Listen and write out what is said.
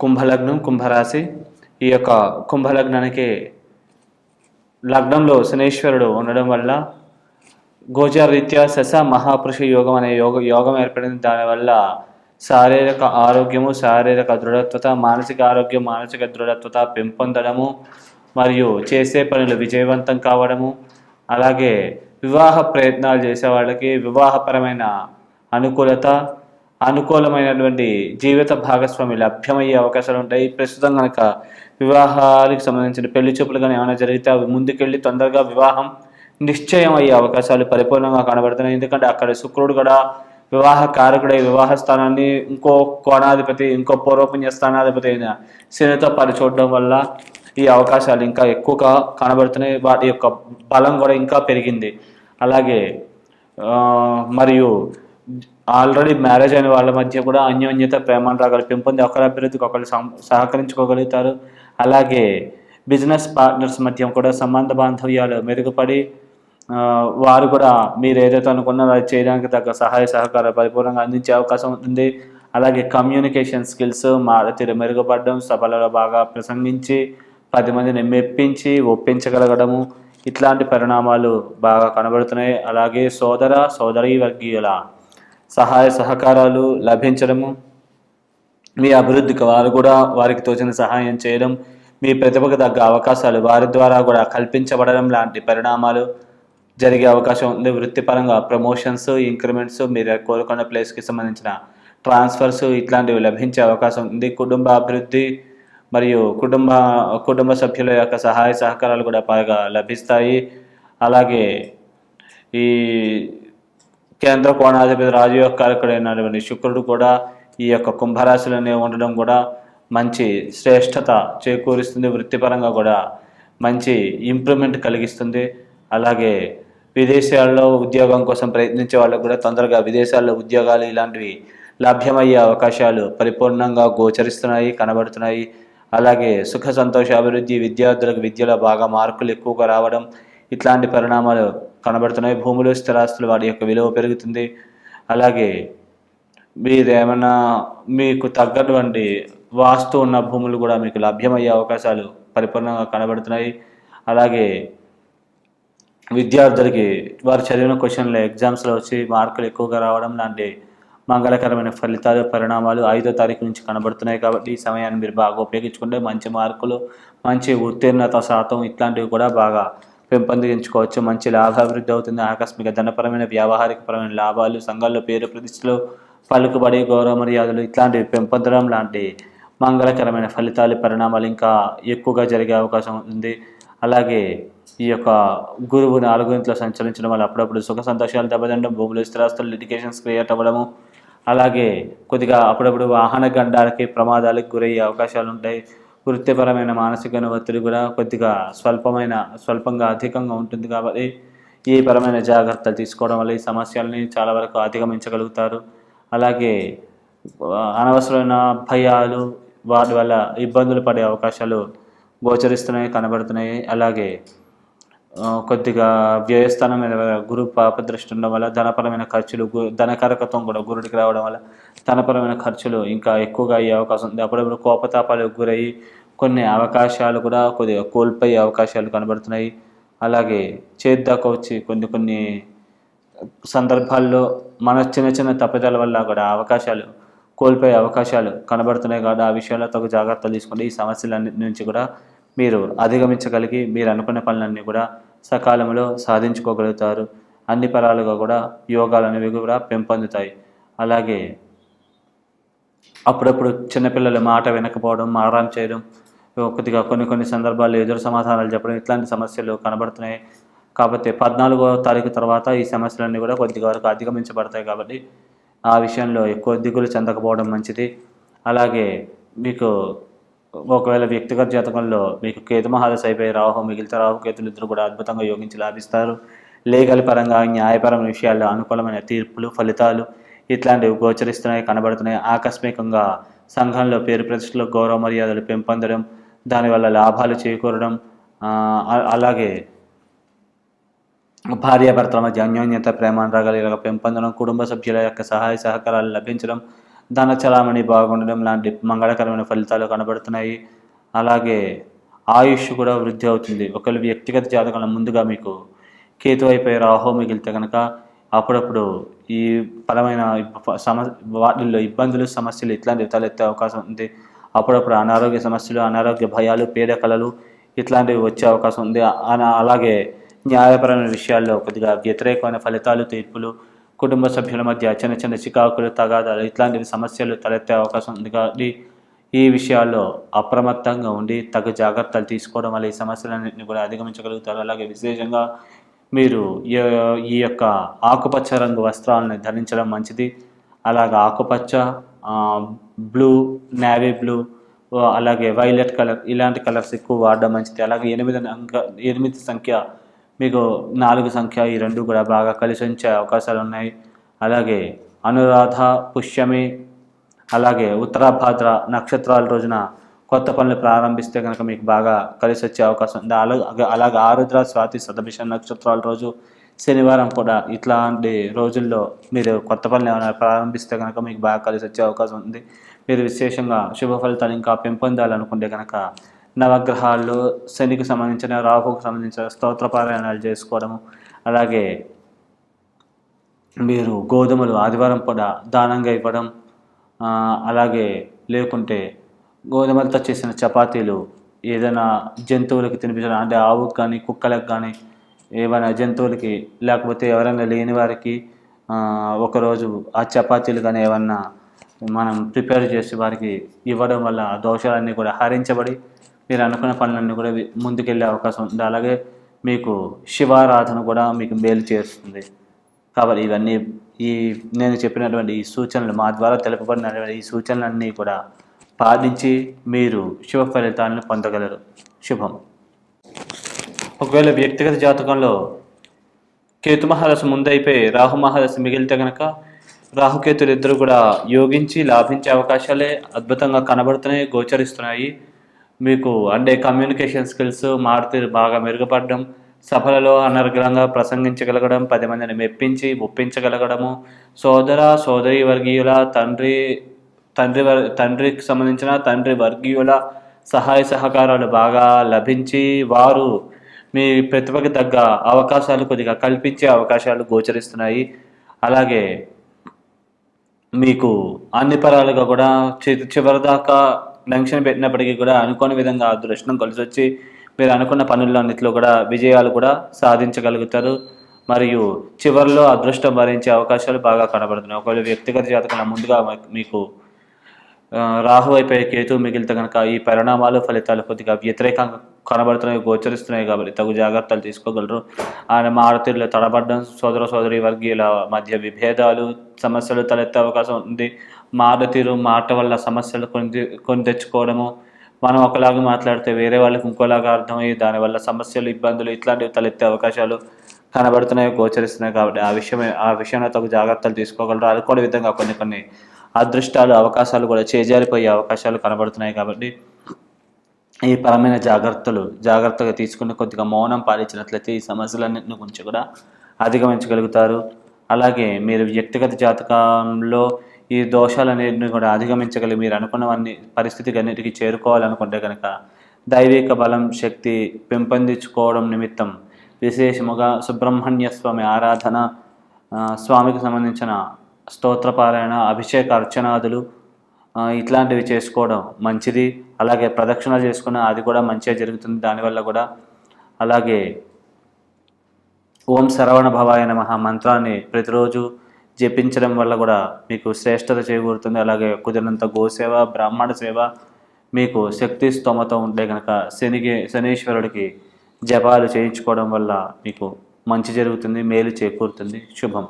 కుంభలగ్నం కుంభరాశి. ఈ యొక్క కుంభలగ్నానికి లగ్నంలో శనేశ్వరుడు ఉండడం వల్ల గోచార రీత్యా శశ మహాపురుష యోగం అనే యోగ యోగం ఏర్పడింది. దానివల్ల శారీరక ఆరోగ్యము శారీరక దృఢత్వత మానసిక ఆరోగ్యం మానసిక దృఢత్వత పెంపొందడము మరియు చేసే పనులు విజయవంతం కావడము అలాగే వివాహ ప్రయత్నాలు చేసే వాళ్ళకి వివాహపరమైన అనుకూలత అనుకూలమైనటువంటి జీవిత భాగస్వామి లభ్యమయ్యే అవకాశాలు ఉంటాయి. ప్రస్తుతం కనుక వివాహానికి సంబంధించిన పెళ్ళి చూపులు కానీ ఏమైనా జరిగితే అవి ముందుకెళ్ళి తొందరగా వివాహం నిశ్చయం అయ్యే అవకాశాలు పరిపూర్ణంగా కనబడుతున్నాయి. ఎందుకంటే అక్కడ శుక్రుడు కూడా వివాహ కారకుడై వివాహ స్థానాన్ని ఇంకో కోణాధిపతి ఇంకో పూర్వపుణ్య స్థానాధిపతి అయిన శనితో పరిచూడడం వల్ల ఈ అవకాశాలు ఇంకా ఎక్కువగా కనబడుతున్నాయి. వాటి యొక్క బలం కూడా ఇంకా పెరిగింది. అలాగే మరియు ఆల్రెడీ మ్యారేజ్ అయిన వాళ్ళ మధ్య కూడా అన్యోన్యత ప్రేమానురాగాలు పెంపొంది ఒకరి అభివృద్ధికి ఒకరు సహకరించుకోగలుగుతారు. అలాగే బిజినెస్ పార్ట్నర్స్ మధ్య కూడా సంబంధ బాంధవ్యాలు మెరుగుపడి వారు కూడా మీరు ఏదైతే అనుకున్నారో అది చేయడానికి తగ్గ సహాయ సహకారం పరిపూర్ణంగా అందించే అవకాశం ఉంటుంది అలాగే కమ్యూనికేషన్ స్కిల్స్ మారతీరు మెరుగుపడడం సభలలో బాగా ప్రసంగించి పది మందిని మెప్పించి ఒప్పించగలగడము ఇట్లాంటి పరిణామాలు బాగా కనబడుతున్నాయి. అలాగే సోదర సోదరీ వర్గీయుల సహాయ సహకారాలు లభించడము. మీ అభివృద్ధికి వారు కూడా వారికి తోచిన సహాయం చేయడం మీ ప్రతిభకు తగ్గ అవకాశాలు వారి ద్వారా కూడా కల్పించబడడం లాంటి పరిణామాలు జరిగే అవకాశం ఉంది. వృత్తిపరంగా ప్రమోషన్స్ ఇంక్రిమెంట్స్ మీరు కోరుకున్న ప్లేస్కి సంబంధించిన ట్రాన్స్ఫర్స్ ఇట్లాంటివి లభించే అవకాశం ఉంది. కుటుంబ అభివృద్ధి మరియు కుటుంబ కుటుంబ సభ్యుల యొక్క సహాయ సహకారాలు కూడా బాగా లభిస్తాయి. అలాగే ఈ కేంద్ర కోణాధిపతి రాజయోగకారకుడైనటువంటి శుక్రుడు కూడా ఈ యొక్క కుంభరాశిలోనే ఉండడం కూడా మంచి శ్రేష్టత చేకూరుస్తుంది వృత్తిపరంగా కూడా మంచి ఇంప్రూవ్మెంట్ కలిగిస్తుంది. అలాగే విదేశాల్లో ఉద్యోగం కోసం ప్రయత్నించే వాళ్ళకు కూడా తొందరగా విదేశాల్లో ఉద్యోగాలు ఇలాంటివి లభ్యమయ్యే అవకాశాలు పరిపూర్ణంగా గోచరిస్తున్నాయి కనబడుతున్నాయి. అలాగే సుఖ సంతోష అభివృద్ధి విద్యార్థులకు విద్యలో బాగా మార్కులు ఎక్కువగా రావడం ఇట్లాంటి పరిణామాలు కనబడుతున్నాయి. భూములు స్థిరాస్తులు వాటి యొక్క విలువ పెరుగుతుంది. అలాగే మీరు మీకు తగ్గటువంటి వాస్తు ఉన్న భూములు కూడా మీకు లభ్యమయ్యే అవకాశాలు పరిపూర్ణంగా కనబడుతున్నాయి. అలాగే విద్యార్థులకి వారు చదివిన క్వశ్చన్లు ఎగ్జామ్స్లో వచ్చి మార్కులు ఎక్కువగా రావడం లాంటి మంగళకరమైన ఫలితాలు పరిణామాలు ఐదో తారీఖు నుంచి కనబడుతున్నాయి కాబట్టి ఈ సమయాన్ని మీరు బాగా ఉపయోగించుకుంటే మంచి మార్కులు మంచి ఉత్తీర్ణత శాతం ఇట్లాంటివి కూడా బాగా పెంపొందించుకోవచ్చు. మంచి లాభాభివృద్ధి అవుతుంది. ఆకస్మిక ధనపరమైన వ్యావహారికపరమైన లాభాలు సంఘాల్లో పేరు ప్రతిష్టలు పలుకుబడి గౌరవ మర్యాదలు ఇట్లాంటివి పెంపొందడం లాంటి మంగళకరమైన ఫలితాలు పరిణామాలు ఇంకా ఎక్కువగా జరిగే అవకాశం ఉంది. అలాగే ఈ యొక్క గురువు నాలుగు ఇంట్లో సంచరించడం వల్ల అప్పుడప్పుడు సుఖ సంతోషాలు దెబ్బతినడం భూములు స్థిరాస్తులు లిటికేషన్స్ క్రియేట్ అవ్వడము అలాగే కొద్దిగా అప్పుడప్పుడు వాహన గండాలకి ప్రమాదాలకు గురయ్యే అవకాశాలు ఉంటాయి. వృత్తిపరమైన మానసిక ఒత్తిడి కూడా కొద్దిగా స్వల్పమైన స్వల్పంగా అధికంగా ఉంటుంది కాబట్టి ఈ పరమైన జాగ్రత్తలు తీసుకోవడం వల్ల ఈ సమస్యల్ని చాలా వరకు అధిగమించగలుగుతారు. అలాగే అనవసరమైన భయాలు వాటి వల్ల ఇబ్బందులు పడే అవకాశాలు గోచరిస్తున్నాయి కనబడుతున్నాయి. అలాగే కొద్దిగా వ్యయస్థానం మీద గురు పాపదృష్టి ఉండడం వల్ల ధనపరమైన ఖర్చులు ధనకారకత్వం కూడా గురుడికి రావడం వల్ల ధనపరమైన ఖర్చులు ఇంకా ఎక్కువగా అయ్యే అవకాశం ఉంది. అప్పుడప్పుడు కోపతాపాలకు గురయ్యి కొన్ని అవకాశాలు కూడా కొద్దిగా కోల్పోయే అవకాశాలు కనబడుతున్నాయి. అలాగే చేతి వచ్చి కొన్ని కొన్ని సందర్భాల్లో మన చిన్న చిన్న తప్పిదాల వల్ల కూడా అవకాశాలు కోల్పోయే అవకాశాలు కనబడుతున్నాయి. కాబట్టి ఆ విషయాల్లో తగు జాగ్రత్తలు తీసుకుంటే ఈ సమస్యలన్నిటి నుంచి కూడా మీరు అధిగమించగలిగి మీరు అనుకున్న పనులన్నీ కూడా సకాలంలో సాధించుకోగలుగుతారు. అన్ని పరాలుగా కూడా యోగాలు అనేవి కూడా పెంపొందుతాయి. అలాగే అప్పుడప్పుడు చిన్నపిల్లల మాట వినకపోవడం మారం చేయడం కొద్దిగా కొన్ని కొన్ని సందర్భాల్లో ఎదురు సమాధానాలు చెప్పడం ఇట్లాంటి సమస్యలు కనబడుతున్నాయి. కాబట్టి పద్నాలుగో తారీఖు తర్వాత ఈ సమస్యలన్నీ కూడా కొద్దిగా వరకు అధిగమించబడతాయి కాబట్టి ఆ విషయంలో ఎక్కువ దిగులు చెందకపోవడం మంచిది. అలాగే మీకు ఒకవేళ వ్యక్తిగత జాతకంలో మీకు కేతు మహాదశ అయిపోయి రాహు మిగిలితే రాహు కేతులు ఇద్దరు కూడా అద్భుతంగా యోగించి లాభిస్తారు. లీగల్ పరంగా న్యాయపరమైన విషయాల్లో అనుకూలమైన తీర్పులు ఫలితాలు ఇట్లాంటివి గోచరిస్తున్నాయి కనబడుతున్నాయి. ఆకస్మికంగా సంఘంలో పేరు ప్రతిష్టలు గౌరవ మర్యాదలు పెంపొందడం దానివల్ల లాభాలు చేకూరడం అలాగే భార్యాభర్తల మధ్య అన్యోన్యత ప్రేమానురాగాలు ఇలాగ పెంపొందడం కుటుంబ సభ్యుల యొక్క సహాయ సహకారాలు లభించడం ధన చలామణి బాగుండడం లాంటి మంగళకరమైన ఫలితాలు కనబడుతున్నాయి. అలాగే ఆయుష్ కూడా వృద్ధి అవుతుంది. ఒకవేళ వ్యక్తిగత జాతకంలో ముందుగా మీకు కేతు అయిపోయి రాహో మిగిలితే కనుక అప్పుడప్పుడు ఈ పరమైన సమ వాటిల్లో ఇబ్బందులు సమస్యలు ఇట్లాంటివి తలెత్తే అవకాశం ఉంది. అప్పుడప్పుడు అనారోగ్య సమస్యలు అనారోగ్య భయాలు పీడకలలు ఇట్లాంటివి వచ్చే అవకాశం ఉంది. అలాగే న్యాయపరమైన విషయాల్లో కొద్దిగా వ్యతిరేకమైన ఫలితాలు తీర్పులు కుటుంబ సభ్యుల మధ్య చిన్న చిన్న చికాకులు తగాదాలు ఇట్లాంటివి సమస్యలు తలెత్తే అవకాశం ఉంది కాబట్టి ఈ విషయాల్లో అప్రమత్తంగా ఉండి తగు జాగ్రత్తలు తీసుకోవడం వల్ల ఈ సమస్యలన్నింటినీ కూడా అధిగమించగలుగుతారు. అలాగే విశేషంగా మీరు ఈ- ఈ యొక్క ఆకుపచ్చ రంగు వస్త్రాలను ధరించడం మంచిది. అలాగే ఆకుపచ్చ బ్లూ నేవీ బ్లూ అలాగే వైలెట్ కలర్ ఇలాంటి కలర్స్ ఎక్కువ వాడడం మంచిది. అలాగే ఎనిమిది అంక ఎనిమిది సంఖ్య మీకు నాలుగు సంఖ్య ఈ రెండు కూడా బాగా కలిసి ఉంచే అవకాశాలు ఉన్నాయి. అలాగే అనురాధ పుష్యమి అలాగే ఉత్తరాభాద్ర నక్షత్రాల రోజున కొత్త పనులు ప్రారంభిస్తే కనుక మీకు బాగా కలిసి వచ్చే అవకాశం ఉంది. అలాగే అలాగే ఆరుద్ర స్వాతి శతభిష నక్షత్రాల రోజు శనివారం కూడా ఇట్లాంటి రోజుల్లో మీరు కొత్త పనులు ఏమైనా ప్రారంభిస్తే కనుక మీకు బాగా కలిసి వచ్చే అవకాశం ఉంది. మీరు విశేషంగా శుభ ఫలితాలు ఇంకా పెంపొందాలనుకుంటే కనుక నవగ్రహాల్లో శనికి సంబంధించిన రాహుకు సంబంధించిన స్తోత్ర పారాయణాలు చేసుకోవడము అలాగే మీరు గోధుమలు ఆదివారం పూట దానంగా ఇవ్వడం అలాగే లేకుంటే గోధుమలతో చేసిన చపాతీలు ఏదైనా జంతువులకి తినిపించడం అంటే ఆవుకు కానీ కుక్కలకు కానీ ఏమైనా జంతువులకి లేకపోతే ఎవరైనా లేని వారికి ఒకరోజు ఆ చపాతీలు కానీ ఏమన్నా మనం ప్రిపేర్ చేసి వారికి ఇవ్వడం వల్ల దోషాలన్నీ కూడా హరించబడి మీరు అనుకున్న పనులన్నీ కూడా ముందుకెళ్ళే అవకాశం ఉంది. అలాగే మీకు శివారాధన కూడా మీకు మేలు చేస్తుంది. కాబట్టి ఇవన్నీ ఈ నేను చెప్పినటువంటి ఈ సూచనలు మా ద్వారా తెలుపబడినటువంటి ఈ సూచనలన్నీ కూడా పాటించి మీరు శుభ ఫలితాలను పొందగలరు. శుభం. ఒకవేళ వ్యక్తిగత జాతకంలో కేతు మహాదశ ముందైపోయి రాహు మహాదశ మిగిలితే కనుక రాహుకేతులు ఇద్దరు కూడా యోగించి లాభించే అవకాశాలే అద్భుతంగా కనబడుతున్నాయి గోచరిస్తున్నాయి. మీకు అంటే కమ్యూనికేషన్ స్కిల్స్ మారుతీరు బాగా మెరుగుపడడం సభలలో అనర్గళంగా ప్రసంగించగలగడం పది మందిని మెప్పించి ఒప్పించగలగడము సోదర సోదరి వర్గీయుల తండ్రి తండ్రి వర్ తండ్రికి సంబంధించిన తండ్రి వర్గీయుల సహాయ సహకారాలు బాగా లభించి వారు మీ ప్రతిభకి తగ్గ అవకాశాలు కొద్దిగా కల్పించే అవకాశాలు గోచరిస్తున్నాయి. అలాగే మీకు అన్ని పరాలుగా కూడా చి- చివరిదాకా లంక్షన్ పెట్టినప్పటికీ కూడా అనుకోని విధంగా అదృష్టం కలిసి వచ్చి మీరు అనుకున్న పనుల్లో కూడా విజయాలు కూడా సాధించగలుగుతారు. మరియు చివరిలో అదృష్టం భరించే అవకాశాలు బాగా కనబడుతున్నాయి. ఒకవేళ వ్యక్తిగత జాతకంలో ముందుగా మీకు రాహు అయిపోయే కేతు మిగిలితే కనుక ఈ పరిణామాలు ఫలితాలు కొద్దిగా వ్యతిరేకంగా కనబడుతున్నాయి గోచరిస్తున్నాయి కాబట్టి తగు జాగ్రత్తలు తీసుకోగలరు. ఆయన మారుతీరులో తడబడడం సోదర సోదరి వర్గీయుల మధ్య విభేదాలు సమస్యలు తలెత్తే అవకాశం ఉంది. మారుతీరు మాట వల్ల సమస్యలు కొని కొని తెచ్చుకోవడము. మనం ఒకలాగా మాట్లాడితే వేరే వాళ్ళకి ఇంకోలాగా అర్థమయ్యి దానివల్ల సమస్యలు ఇబ్బందులు ఇట్లాంటివి తలెత్తే అవకాశాలు కనబడుతున్నాయి గోచరిస్తున్నాయి కాబట్టి ఆ విషయమే ఆ విషయంలో తగు జాగ్రత్తలు తీసుకోగలరు. అది విధంగా కొన్ని కొన్ని అదృష్టాలు అవకాశాలు కూడా చేజారిపోయే అవకాశాలు కనబడుతున్నాయి కాబట్టి ఈ పరమైన జాగ్రత్తలు జాగ్రత్తగా తీసుకుని కొద్దిగా మౌనం పాలించినట్లయితే ఈ సమస్యలన్నింటిని గురించి కూడా అధిగమించగలుగుతారు. అలాగే మీరు వ్యక్తిగత జాతకంలో ఈ దోషాలన్నింటినీ కూడా అధిగమించగలిగి మీరు అనుకున్నవన్నీ పరిస్థితికి అన్నిటికీ చేరుకోవాలనుకుంటే కనుక దైవిక బలం శక్తి పెంపొందించుకోవడం నిమిత్తం విశేషముగా సుబ్రహ్మణ్య స్వామి ఆరాధన స్వామికి సంబంధించిన స్తోత్రపారాయణ అభిషేక అర్చనాదులు ఇట్లాంటివి చేసుకోవడం మంచిది. అలాగే ప్రదక్షిణ చేసుకున్న అది కూడా మంచిగా జరుగుతుంది. దానివల్ల కూడా అలాగే ఓం శరవణ భవాయ నమ మంత్రాన్ని ప్రతిరోజు జపించడం వల్ల కూడా మీకు శ్రేష్టత చేకూరుతుంది. అలాగే కుదిరినంత గోసేవ బ్రాహ్మణ సేవ మీకు శక్తి స్తోమత ఉంటే కనుక శనికి శనీశ్వరుడికి జపాలు చేయించుకోవడం వల్ల మీకు మంచి జరుగుతుంది మేలు చేకూరుతుంది. శుభం.